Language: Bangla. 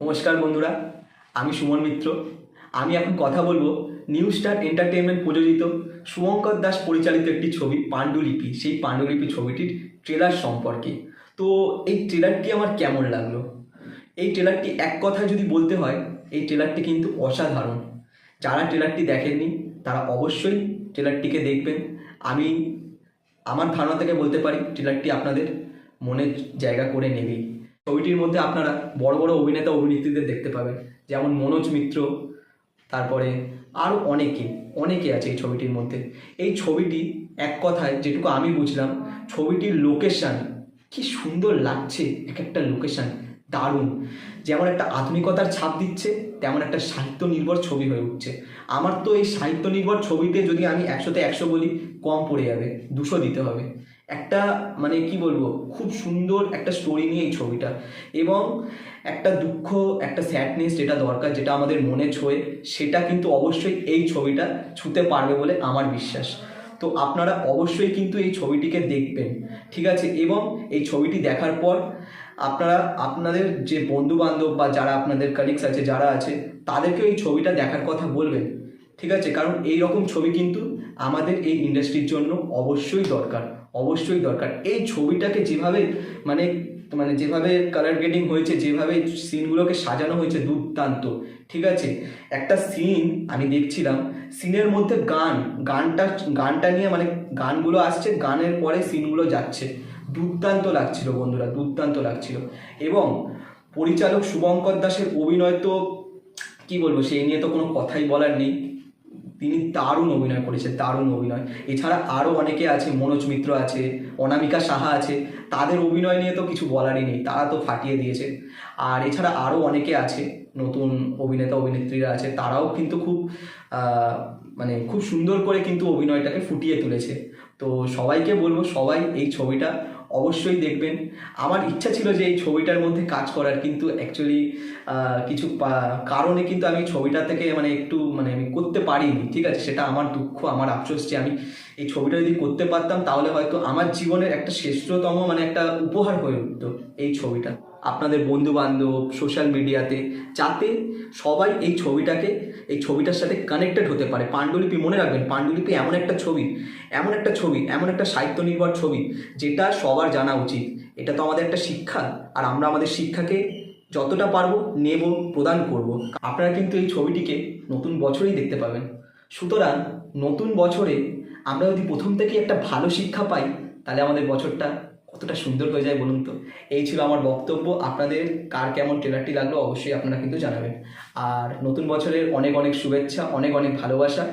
নমস্কার বন্ধুরা, আমি সুমন মিত্র। আমি এখন কথা বলব নিউ স্টার এন্টারটেনমেন্ট প্রযোজিত শুভঙ্কর দাস পরিচালিত একটি ছবি, পাণ্ডুলিপি। সেই পাণ্ডুলিপি ছবিটির ট্রেলার সম্পর্কে। তো এই ট্রেলারটি আমার কেমন লাগল? এই ট্রেলারটি এক কথায় যদি বলতে হয়, এই ট্রেলারটি কিন্তু অসাধারণ। যারা ট্রেলারটি দেখেননি, তারা অবশ্যই ট্রেলারটিকে দেখবেন। আমি আমার ধারণা থেকে বলতে পারি ট্রেলারটি আপনাদের মনের জায়গা করে নেবেই ছবিটির মধ্যে আপনারা বড় বড় অভিনেতা অভিনেত্রীদের দেখতে পাবেন। যেমন মনোজ মিত্র, তারপরে আরও অনেকে অনেকে আছে এই ছবিটির মধ্যে। এই ছবিটি এক কথায় যেটুকু আমি বুঝলাম, ছবিটির লোকেশন কি সুন্দর লাগছে এক একটা লোকেশন দারুণ। যেমন একটা আধুনিকতার ছাপ দিচ্ছে, তেমন একটা সাহিত্য নির্ভর ছবি হয়ে উঠছে। আমার তো এই সাহিত্য নির্ভর ছবিতে যদি আমি একশোতে একশো বলি, কম পড়ে যাবে, দুশো দিতে হবে। একটা মানে কি বলব, খুব সুন্দর একটা স্টোরি নিয়ে এই ছবিটা। এবং একটা দুঃখ, একটা স্যাডনেস যেটা দরকার, যেটা আমাদের মনে ছোঁয়ে, সেটা কিন্তু অবশ্যই এই ছবিটা ছুতে পারবে বলে আমার বিশ্বাস। তো আপনারা অবশ্যই কিন্তু এই ছবিটিকে দেখবেন, ঠিক আছে? এবং এই ছবিটি দেখার পর আপনারা, আপনাদের যে বন্ধু বান্ধব বা যারা আপনাদের কালিগস আছে, যারা আছে, তাদেরকেও এই ছবিটা দেখার কথা বলবেন, ঠিক আছে? কারণ এই রকম ছবি কিন্তু আমাদের এই ইন্ডাস্ট্রির জন্য অবশ্যই দরকার। অবশ্যই দরকার। এই ছবিটাকে যেভাবে মানে মানে যেভাবে কালার গ্রেডিং হয়েছে, যেভাবে সিনগুলোকে সাজানো হয়েছে দুর্দান্ত, ঠিক আছে? একটা সিন আমি দেখছিলাম সিনের মধ্যে গান, গানটা গানটা নিয়ে মানে গানগুলো আসছে, গানের পরে সিনগুলো যাচ্ছে। দুর্দান্ত লাগছিল বন্ধুরা, দুর্দান্ত লাগছিল। এবং পরিচালক শুভঙ্কর দাসের অভিনয় তো, কি বলব সেই নিয়ে তো কোনো কথাই বলার নেই। তিনি দারুণ অভিনয় করেছে, দারুণ অভিনয়। এছাড়া আরও অনেকে আছে, মনোজ মিত্র আছে, অনামিকা সাহা আছে, তাদের অভিনয় নিয়ে তো কিছু বলারই নেই, তারা তো ফাটিয়ে দিয়েছে। আর এছাড়া আরও অনেকে আছে, নতুন অভিনেতা, অভিনেত্রীরা আছে, তারাও কিন্তু খুব মানে খুব সুন্দর করে কিন্তু অভিনয়টাকে ফুটিয়ে তুলেছে। তো সবাইকে বলব, সবাই এই ছবিটা অবশ্যই দেখবেন। আমার ইচ্ছা ছিল যে এই ছবিটার মধ্যে কাজ করার, কিন্তু অ্যাকচুয়ালি কিছু কারণে কিন্তু আমি ছবিটা থেকে মানে একটু মানে আমি করতে পারিনি, ঠিক আছে? সেটা আমার দুঃখ, আমার আফসোস যে আমি এই ছবিটা যদি করতে পারতাম, তাহলে হয়তো আমার জীবনের একটা শ্রেষ্ঠতম মানে একটা উপহার হয়ে উঠতো এই ছবিটা। আপনাদের বন্ধু বান্ধব সোশ্যাল মিডিয়াতে যাতে সবাই এই ছবিটাকে, এই ছবিটার সাথে কানেক্টেড হতে পারে। পাণ্ডুলিপি, মনে রাখবেন, পাণ্ডুলিপি এমন একটা ছবি, এমন একটা ছবি, এমন একটা সাহিত্য নির্ভর ছবি, যেটা সবার জানা উচিত। এটা তো আমাদের একটা শিক্ষা, আর আমরা আমাদের শিক্ষাকে যতটা পারব নেব, প্রদান করব। আপনারা কিন্তু এই ছবিটিকে নতুন বছরেই দেখতে পাবেন। সুতরাং নতুন বছরে আমরা যদি প্রথম থেকেই একটা ভালো শিক্ষা পাই, তাহলে আমাদের বছরটা কতটা সুন্দর হয়ে যায় বলুন তো? এই ছিল আমার বক্তব্য। আপনাদের কার কেমন ট্রেলারটি লাগল অবশ্যই আপনারা কিন্তু জানাবেন। আর নতুন বছরের অনেক অনেক শুভেচ্ছা, অনেক অনেক ভালোবাসা।